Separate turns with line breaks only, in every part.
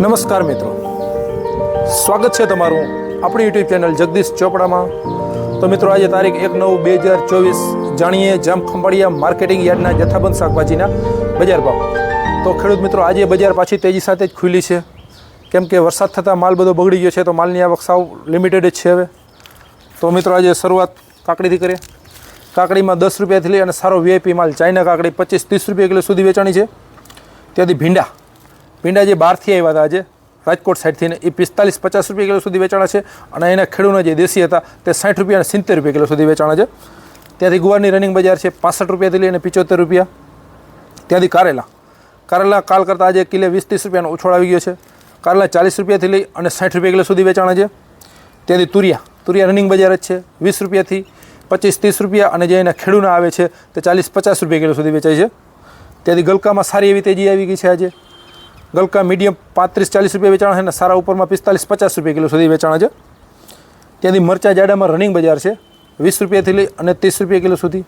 નમસ્કાર મિત્રો. સ્વાગત છે તમારું આપણી યુટ્યુબ ચેનલ જગદીશ ચોપડામાં. તો મિત્રો, આજે તારીખ એક નવ બે હજાર ચોવીસ જાણીએ જામ ખંભાળિયા માર્કેટિંગ યાર્ડના જથ્થાબંધ શાકભાજીના બજાર ભાવ. તો ખેડૂત મિત્રો, આજે બજાર પાછી તેજી સાથે જ ખુલી છે. કેમ કે વરસાદ થતાં માલ બધો બગડી ગયો છે, તો માલની આવક સાવ લિમિટેડ જ છે હવે. તો મિત્રો, આજે શરૂઆત કાકડીથી કરીએ. કાકડીમાં દસ રૂપિયાથી લઈ અને સારો વીઆઈપી માલ, ચાઇના કાકડી પચીસ, ત્રીસ રૂપિયા કિલો સુધી વેચાણી છે. ત્યાંથી ભીંડા ભીંડા જે બહારથી આવ્યા હતા આજે, રાજકોટ સાઈડથી એ પિસ્તાલીસ પચાસ રૂપિયા કિલો સુધી વેચાણા છે અને એના ખેડૂતના જે દેશી હતા, તે સાઠ રૂપિયા અને સિત્તેર રૂપિયા કિલો સુધી વેચાણા છે. ત્યાંથી ગુવારની રનિંગ બજાર છે પાસઠ રૂપિયાથી લઈને પિચોતેર રૂપિયા. ત્યાંથી કારેલા. કારેલા કાલ કરતાં આજે કિલે વીસ ત્રીસ રૂપિયાનો ઉછોળ આવી ગયો છે. કારેલા ચાલીસ રૂપિયાથી લઈ અને સાઠ રૂપિયા કિલો સુધી વેચાણા છે. ત્યાંથી તુરિયા. તુરિયા રનિંગ બજાર જ છે. વીસ રૂપિયાથી પચીસ ત્રીસ રૂપિયા અને જે એના ખેડૂના આવે છે, તે ચાલીસ પચાસ રૂપિયા કિલો સુધી વેચાય છે. ત્યાંથી ગલકામાં સારી એવી તેજી આવી ગઈ છે આજે. ગલકા મીડિયમ પાંત્રીસ ચાલીસ રૂપિયા વેચાણ છે અને સારા ઉપરમાં પિસ્તાલીસ પચાસ રૂપિયા કિલો સુધી વેચાણ છે. ત્યાંથી મરચા જાડામાં રનિંગ બજાર છે. વીસ રૂપિયાથી લઈ અને ત્રીસ રૂપિયા કિલો સુધી.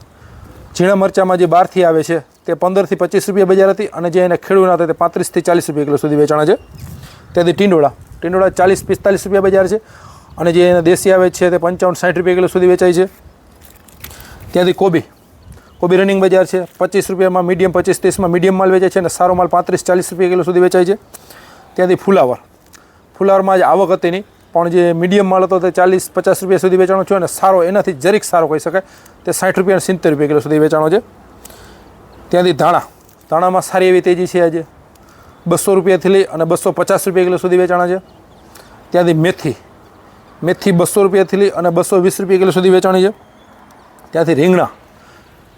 ઝીણા મરચામાં જે બહારથી આવે છે, તે પંદરથી પચીસ રૂપિયા બજાર હતી અને જે એના ખેડૂના હતા તે પાંત્રીસથી ચાલીસ રૂપિયા કિલો સુધી વેચાણ છે. ત્યાંથી ટીંડોળા ટીંડોળા ચાલીસ પિસ્તાલીસ રૂપિયા બજાર છે અને જે એના દેશી આવે છે તે પંચાવન સાઠ રૂપિયા કિલો સુધી વેચાય છે. ત્યાંથી કોબી કોબી રનિંગ બજાર છે. પચીસ રૂપિયામાં મીડિયમ પચીસ, ત્રીસમાં મીડિયમ માલ વેચાય છે અને સારો માલ પાંત્રીસ, ચાલીસ રૂપિયા કિલો સુધી વેચાય છે. ત્યાંથી ફુલાવર. ફુલાવરમાં જે આવક હતી નહીં પણ જે મીડિયમ માલ હતો તે ચાલીસ, પચાસ રૂપિયા સુધી વેચાણો છે અને સારો, એનાથી જરીક સારો કહી શકાય. તે સાઠ રૂપિયા સિત્તેર રૂપિયા કિલો સુધી વેચાણો છે. ત્યાંથી ધાણા. ધાણામાં સારી એવી તેજી છે આજે. બસો રૂપિયાથી લઈ અને બસો પચાસ રૂપિયા કિલો સુધી વેચાણા છે. ત્યાંથી મેથી. મેથી બસો રૂપિયાથી લઈ અને બસો વીસ રૂપિયા કિલો સુધી વેચાણી છે. ત્યાંથી રીંગણા.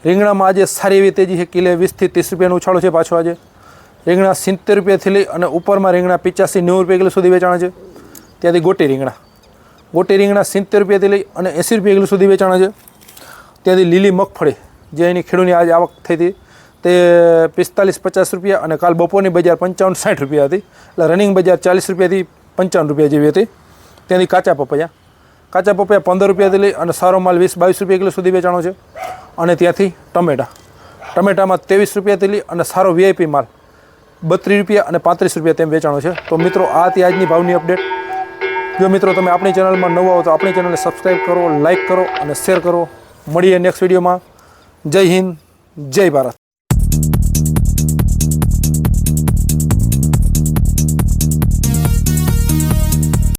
રીંગણામાં આજે સારી એવી તેજી છે. કિલે વીસથી ત્રીસ રૂપિયાનો ઉછાળો છે પાછો આજે. રીંગણા સિત્તેર રૂપિયાથી લઈ અને ઉપરમાં રીંગણા પિચાસી નેવું રૂપિયા કિલો સુધી વેચાણ છે. ત્યાંથી ગોટી રીંગણા. ગોટી રીંગણા સિત્તેર રૂપિયાથી લઈ અને એંસી રૂપિયા કિલો સુધી વેચાણ છે. ત્યાંથી લીલી મગફળી, જે એની ખેડૂતની આજે આવક થઈ હતી, તે પિસ્તાલીસ પચાસ રૂપિયા અને કાલ બપોરની બજાર પંચાવન સાઠ રૂપિયા હતી. એટલે રનિંગ બજાર ચાલીસ રૂપિયાથી પંચાવન રૂપિયા જેવી હતી. ત્યાંથી કાચા પપૈયા. કાચા પપૈયા પંદર રૂપિયાથી લઈ અને સારો માલ વીસ બાવીસ રૂપિયા કિલો સુધી વેચાણો છે. અને ત્યાંથી ટમેટા. ટમેટામાં ત્રેવીસ રૂપિયા તેલી અને સારો વીઆઈપી માલ. બત્રીસ રૂપિયા અને પાંત્રીસ રૂપિયા તેમ વેચાણો છે. તો મિત્રો, આ હતી આજની ભાવની અપડેટ જો મિત્રો, તમે આપણી ચેનલમાં નવા હો તો આપણી ચેનલને સબસ્ક્રાઈબ કરો લાઇક કરો અને શેર કરો. મળીએ નેક્સ્ટ વિડીયોમાં જય હિન્દ, જય ભારત.